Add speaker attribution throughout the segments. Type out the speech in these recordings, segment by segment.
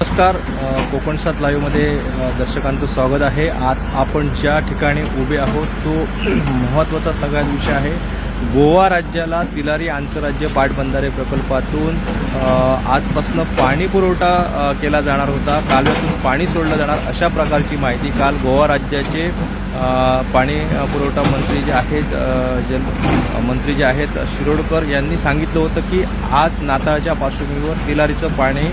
Speaker 1: नमस्कार कोकणसात कोकण सात लाईव्हमध्ये दर्शकांचं स्वागत आहे. आज आपण ज्या ठिकाणी उभे आहोत तो महत्त्वाचा सगळ्यात विषय आहे. गोवा राज्याला तिलारी आंतरराज्य पाटबंधारे प्रकल्पातून आजपासून पाणी पुरवठा केला जाणार होता. कालव्यातून पाणी सोडलं जाणार अशा प्रकारची माहिती काल गोवा राज्याचे पाणी पुरवठा मंत्री जे आहेत जल मंत्री जे आहेत शिरोडकर यांनी सांगितलं होतं की आज नाताळच्या पार्श्वभूमीवर तिलारीचं पाणी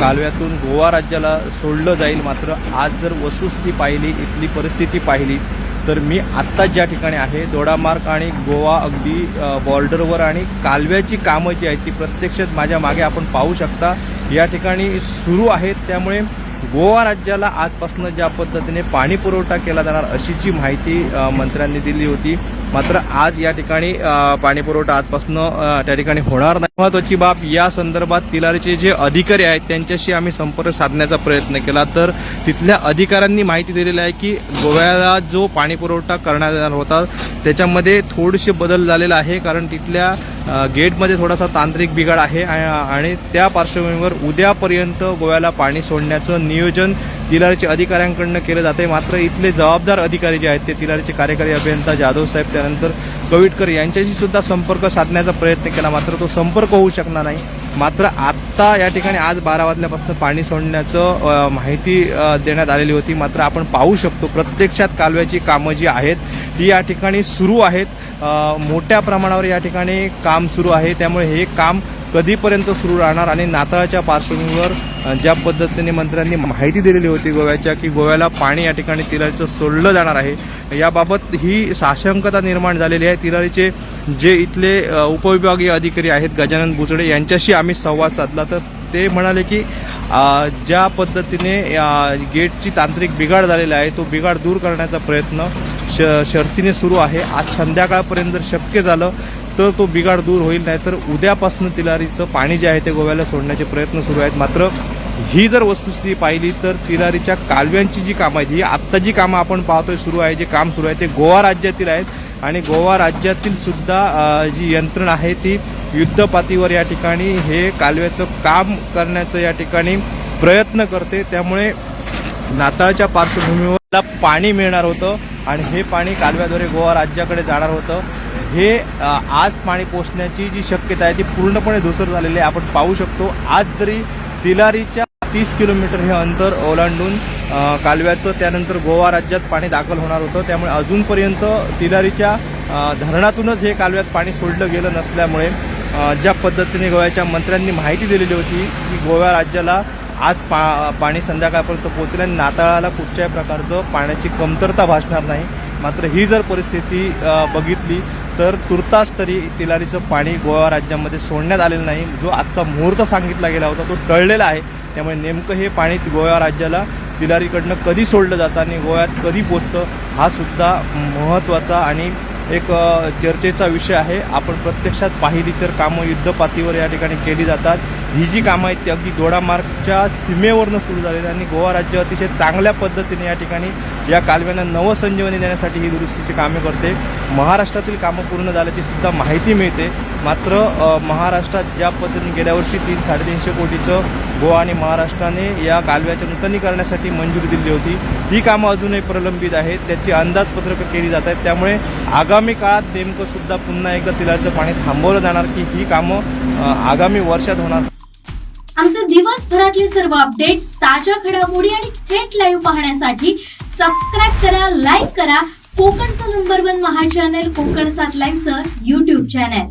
Speaker 1: कालव्यातून गोवा राज्याला सोडलं जाईल. मात्र आज जर वस्तुस्थिती पाहिली इथली परिस्थिती पाहिली तर मी आत्ताच ज्या ठिकाणी आहे दोडामार्ग आणि गोवा अगदी बॉर्डरवर आणि कालव्याची कामं जी आहेत ती प्रत्यक्षात माझ्या मागे आपण पाहू शकता. या ठिकाणी सुरू आहेत त्यामुळे गोवा राज्याला आजपासून ज्या पद्धतीने पाणी पुरवठा केला जाणार अशीची माहिती मंत्र्यांनी दिली होती. मात्र आज या ठिकाणी पाणीपुरवठा पाणी पुरवठा आजपासून त्या ठिकाणी होणार नाही. महत्वाची बाब या संदर्भात तिलारीचे जे अधिकारी आहेत त्यांच्याशी आम्ही संपर्क साधण्याचा प्रयत्न केला. तर तिथल्या अधिकाऱ्यांनी माहिती दिलेली आहे की गोव्याला जो पाणी पुरवठा करण्यात येणार होता त्याच्यामध्ये थोडेसे बदल झालेला आहे. कारण तिथल्या गेटमध्ये थोडासा तांत्रिक बिघाड आहे आणि त्या पार्श्वभूमीवर उद्यापर्यंत गोव्याला पाणी सोडण्याचं नियोजन तिलारीच्या अधिकाऱ्यांकडनं केलं जाते मात्र इथले जबाबदार अधिकारी जे आहेत ते तिलारीचे कार्यकारी अभियंता जाधव साहेब त्यानंतर कविटकर यांच्याशी सुद्धा संपर्क साधण्याचा प्रयत्न केला. मात्र तो संपर्क होऊ शकणार नाही. मात्र आत्ता या ठिकाणी आज बारा वाजल्यापासून पाणी सोडण्याचं माहिती देण्यात आलेली होती. मात्र आपण पाहू शकतो प्रत्यक्षात कालव्याची कामं जी आहेत ती या ठिकाणी सुरू आहेत. मोठ्या प्रमाणावर या ठिकाणी काम सुरू आहे. त्यामुळे हे काम कधीपर्यंत सुरू राहणार आणि नाताळाच्या पार्श्वभूमीवर ज्या पद्धतीने मंत्र्यांनी माहिती दिलेली होती गोव्याच्या की गोव्याला पाणी या ठिकाणी तिरारीचं सोडलं जाणार आहे. याबाबत ही साशंकता निर्माण झालेली आहे. तिरारीचे जे इथले उपविभागीय अधिकारी आहेत गजानन बुचडे यांच्याशी आम्ही संवाद साधला. तर ते म्हणाले की ज्या पद्धतीने गेटची तांत्रिक बिघाड झालेला आहे तो बिघाड दूर करण्याचा प्रयत्न श शर्तीने सुरू आहे. आज संध्याकाळपर्यंत जर शक्य झालं तर तो बिघाड दूर होईल नाहीतर उद्यापासून तिलारीचं पाणी जे आहे ते गोव्याला सोडण्याचे प्रयत्न सुरू आहेत. मात्र ही जर वस्तुस्थिती पाहिली तर तिलारीच्या कालव्यांची जी कामं आहेत ही आत्ता जी कामं आपण पाहतोय सुरू आहे जे काम सुरू आहे ते गोवा राज्यातील आहेत. आणि गोवा राज्यातील सुद्धा जी यंत्रणा आहे ती युद्धपातीवर या ठिकाणी हे कालव्याचं काम करण्याचं या ठिकाणी प्रयत्न करते. त्यामुळे नाताळच्या पार्श्वभूमीवर पाणी मिळणार होतं आणि हे पाणी कालव्याद्वारे गोवा राज्याकडे जाणार होतं. हे आज पाणी पोचण्याची जी शक्यता आहे ती पूर्णपणे धुसर झालेली आहे. आपण पाहू शकतो आज जरी तिलारीच्या तीस किलोमीटर हे अंतर ओलांडून कालव्याचं त्यानंतर गोवा राज्यात पाणी दाखल होणार होतं. त्यामुळे अजूनपर्यंत तिलारीच्या धरणातूनच हे कालव्यात पाणी सोडलं गेलं नसल्यामुळे ज्या पद्धतीने गोव्याच्या मंत्र्यांनी माहिती दिलेली होती की गोवा राज्याला आज पा पाणी संध्याकाळपर्यंत पोचल्याने आणि नाताळाला कुठच्याही प्रकारचं पाण्याची कमतरता भासणार नाही. मात्र ही जर परिस्थिती बघितली तर तुर्तास तरी तिलारीचं पाणी गोवा राज्यामध्ये सोडण्यात आलेलं नाही. जो आजचा मुहूर्त सांगितला गेला होता तो टळलेला आहे. त्यामुळे नेमकं हे पाणी गोवा राज्याला तिलारीकडनं कधी सोडलं जातं आणि गोव्यात कधी पोचतं हा सुद्धा महत्त्वाचा आणि एक चर्चेचा विषय आहे. आपण प्रत्यक्षात पाहिली तर कामं युद्धपातीवर या ठिकाणी केली जातात. ही जी कामं आहेत ती अगदी दोडामार्गच्या सीमेवरनं सुरू झालेली आणि गोवा राज्य अतिशय चांगल्या पद्धतीने या ठिकाणी या कालव्यांना नवसंजीवनी देण्यासाठी ही दुरुस्तीची कामे करते. महाराष्ट्रातील कामं पूर्ण झाल्याची सुद्धा माहिती मिळते. मात्र महाराष्ट्रात ज्या पद्धतीने गेल्या वर्षी तीन साडेतीनशे कोटीचं गोवा आणि महाराष्ट्राने या कालव्याच्या नूतनीकरणासाठी मंजुरी दिली होती ही कामं अजूनही प्रलंबित आहेत. त्याची अंदाजपत्रकं केली जात आहेत. त्यामुळे आगामी काळात नेमकं सुद्धा पुन्हा एकदा तिलाचं पाणी थांबवलं जाणार की ही कामं आगामी वर्षात होणार?
Speaker 2: आमचे दिवसभरातले सर्व अपडेट्स ताज्या घडामोडी आणि थेट लाईव्ह पाहण्यासाठी सबस्क्राईब करा लाईक करा. कोकणचं नंबर वन महा चॅनल कोकण सात लाईव्हचं युट्यूब चॅनल